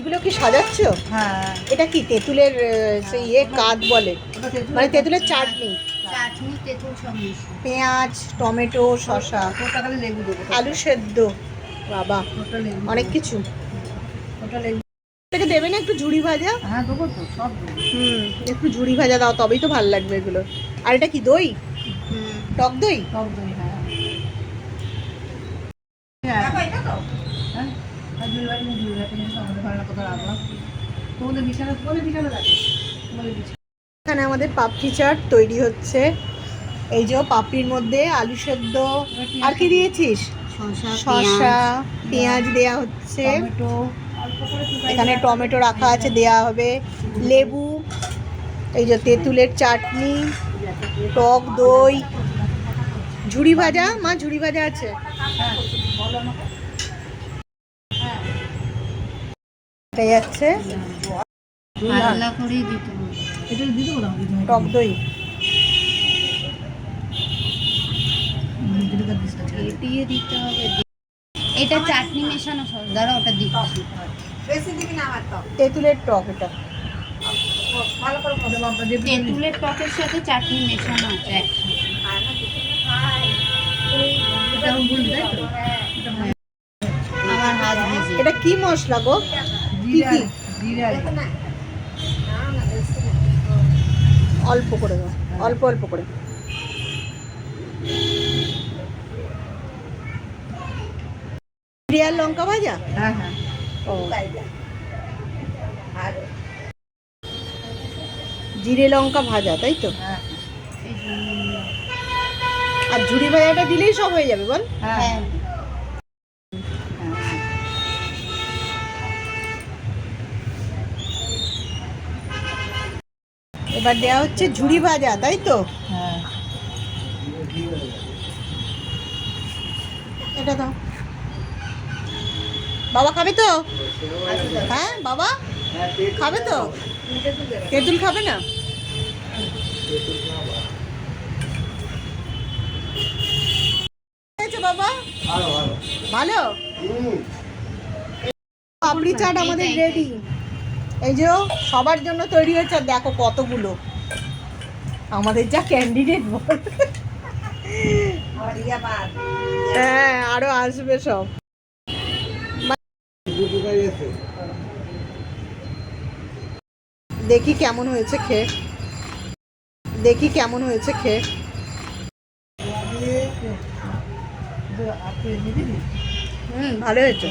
এগুলো কি সাজাচ্ছ? হ্যাঁ। এটা কি তেঁতুলের সেই ইয়ে কাদ বলে? মানে তেঁতুলের চাটনি। চাটনি তেঁতুল সব পেঁয়াজ টমেটো শসা। লেবু দেবো। আলু সেদ্ধ। বাবা অনেক কিছু। ওটা লেবু। থেকে দেবে না একটু ঝুড়ি ভাজা? হ্যাঁ দেবো তো সব হুম একটু ঝুড়ি ভাজা দাও তবেই তো ভালো লাগবে এগুলো। আর এটা কি দই? টক দই? সব দই হ্যাঁ। হ্যাঁ। এখানে আমাদের পাপড়ি চাট তৈরি হচ্ছে। এই যে পাপড়ির মধ্যে আলু সেদ্ধ। আর কি দিয়েছিস? শসা, পেঁয়াজ দেয়া হচ্ছে। এখানে টমেটো রাখা আছে, দেয়া হবে। লেবু, এই যে তেঁতুলের চাটনি, টক দই। ঝুড়ি ভাজা? মা, ঝুড়ি ভাজা আছে? এটা যাচ্ছে। টক দই। কাছে দিতে হবে। এটা চাটনি মেশানো সস দ্বারা ওটা দিচ্ছি। তেঁতুলের টক এটা। তেঁতুলের টকের সাথে চাটনি মেশানো আছে এটা কি মশলা গো? অল্প করে দাও অল্প অল্প করে। জিরে আর লঙ্কা ভাজা? হ্যাঁ হ্যাঁ। ও। জিরে লঙ্কা ভাজা তাই তো? হ্যাঁ। আর ঝুড়ি ভাজাটা দিলেই সব হয়ে যাবে বল। হ্যাঁ। এবার দেওয়া হচ্ছে ঝুড়ি ভাজা তাই তো? হ্যাঁ। এটা দাও। বাবা খাবে তো? হ্যাঁ বাবা? খাবে তো? তেঁতুল খাবে না? বাবা? ভালো পাপড়ি চাট আমাদের রেডি এই যে সবার জন্য তৈরি হয়েছে, আর দেখো কতগুলো। আমাদের যা ক্যান্ডিডেট হ্যাঁ আরও আসবে সব। দেখি কেমন হয়েছে খেয়ে। দেখি কেমন হয়েছে খেয়ে। হুম, ভালো হয়েছে।